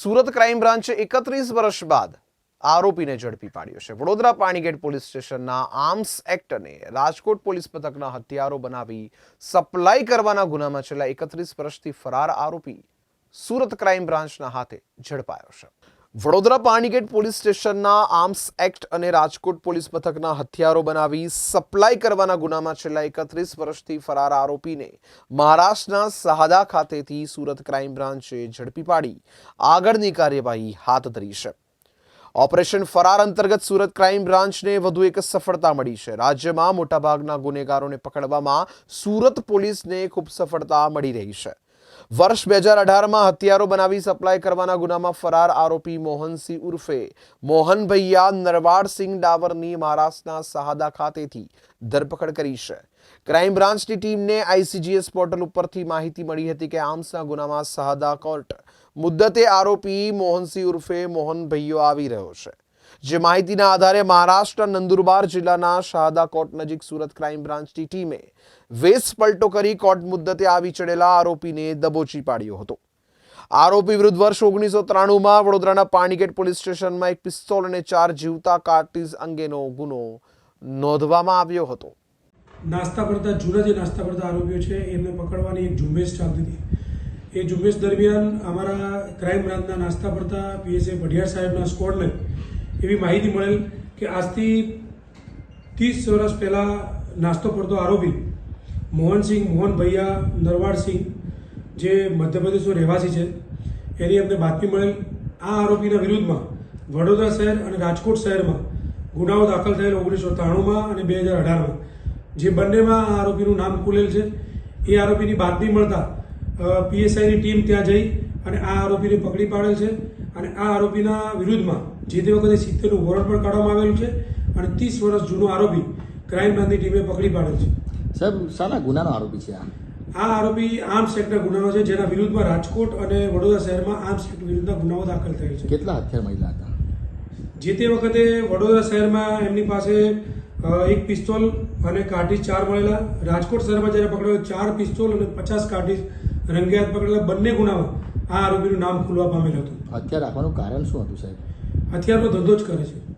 Surat crime બ્રાન્ચે એકત્રીસ વર્ષ બાદ આરોપીને ઝડપી પાડ્યો છે. વડોદરા પાણીગેટ પોલીસ સ્ટેશનના આર્મ્સ એક્ટને રાજકોટ પોલીસ મથકના હથિયારો બનાવી સપ્લાય કરવાના ગુનામાં છેલ્લા એકત્રીસ વર્ષથી ફરાર આરોપી સુરત ક્રાઇમ બ્રાન્ચના હાથે ઝડપાયો છે. વડોદરા પાણીગેટ પોલીસ સ્ટેશનના આર્મ્સ એક્ટ અને રાજકોટ પોલીસ મથકના હથિયારો બનાવી સપ્લાય કરવાના ગુનામાં છેલ્લા એકત્રીસ વર્ષથી ફરાર આરોપીને મહારાષ્ટ્રના સહાદા ખાતેથી સુરત ક્રાઇમ બ્રાન્ચે ઝડપી પાડી. આગળની કાર્યવાહી હાથ ધરી છે. ઓપરેશન ફરાર અંતર્ગત સુરત ક્રાઇમ બ્રાન્ચને વધુ એક સફળતા મળી છે. રાજ્યમાં મોટાભાગના ગુનેગારોને પકડવામાં સુરત પોલીસને ખૂબ સફળતા મળી રહી છે. વર્ષ બે હજાર અઢારમાં હથિયારો બનાવી સપ્લાય કરવાના ગુનામાં ફરાર આરોપી મોહનસિંહ ઉર્ફે. મોહન ભૈયા નરવાડસિંહ ડાવરની મહારાષ્ટ્રના સહાદા ખાતેથી ધરપકડ કરી છે. ક્રાઇમ બ્રાન્ચની ટીમને આઈસીજીએસ પોર્ટલ ઉપરથી માહિતી મળી હતી કે આર્મ્સના ગુનામાં સહાદા કોર્ટ. મુદ્દતે આરોપી મોહનસિંહ ઉર્ફે મોહન ભૈયો આવી રહ્યો છે. જે માહિતીના આધારે મહારાષ્ટ્ર નંદુરબાર જિલ્લાના શાહદા કોર્ટ નજીક સુરત ક્રાઇમ બ્રાન્ચની ટીમે વેશ પલટો કરી કોર્ટ મુદ્દતે આવી ચડેલા આરોપીને દબોચી પાડ્યો હતો. આરોપી વિરુદ્ધ વર્ષ ઓગણીસો ત્રાણુંમાં વડોદરાના પાણીગેટ પોલીસ સ્ટેશનમાં એક પિસ્તોલ અને ચાર જીવતા કાર્ટીઝ અંગેનો ગુનો નોંધવામાં આવ્યો હતો. નાસ્તા કરતા જૂના જે નાસ્તા કરતા આરોપીઓ છે, એમને પકડવાની એક ઝુંબેશ ચાલતી હતી. એ ઝુંબેશ દરમિયાન અમારા ક્રાઇમ બ્રાન્ચના નાસ્તા પડતા પીએસએ ભડિયાર સાહેબના સ્કોડને એવી માહિતી મળેલ કે આજથી ત્રીસ વર્ષ પહેલાં નાસ્તો પડતો આરોપી મોહનસિંહ, મોહન ભૈયા નરવાડસિંહ જે મધ્યપ્રદેશનો રહેવાસી છે, એની અમને બાતમી મળેલ આ આરોપીના વિરુદ્ધમાં વડોદરા શહેર અને રાજકોટ શહેરમાં ગુનાઓ દાખલ થયેલ ઓગણીસો ત્રાણુંમાં અને બે હજાર અઢારમાં. જે બંનેમાં આ આરોપીનું નામ ખુલેલ છે. એ આરોપીની બાતમી મળતા પીએસઆઈની ટીમ ત્યાં જઈ અને આ આરોપીને પકડી પાડેલ છે. અને આ આરોપીના વિરુદ્ધમાં જે તે વખતે સિત્તેરનું વોરંટ પણ કાઢવામાં આવેલું છે અને ત્રીસ વર્ષ જૂનો આરોપી ક્રાઇમ બ્રાન્ચની ટીમે પકડી પાડેલ છે. સાહેબ સાના ગુનાનો આરોપી છે આ? આ આરોપી આર્મ્સ એક્ટના ગુનાનો છે જેના વિરુદ્ધમાં રાજકોટ અને વડોદરા શહેરમાં આર્મ્સ એક્ટ વિરુદ્ધના ગુનાઓ દાખલ થયેલ છે. કેટલા હથિયાર મહિલા હતા? જે તે વખતે વડોદરા શહેરમાં એમની પાસે એક પિસ્તોલ અને કાર્ટીજ ચાર મળેલા રાજકોટ શહેરમાં જ્યારે પકડેલો ચાર પિસ્તોલ અને પચાસ કાર્ટીજ રંગિયાત પકડેલા બંને ગુનામાં આ આરોપીનું નામ ખુલવા પામેલ હતું. હત્યા રાખવાનું કારણ શું હતું સાહેબ? હથિયારનો ધંધો જ કરે છે.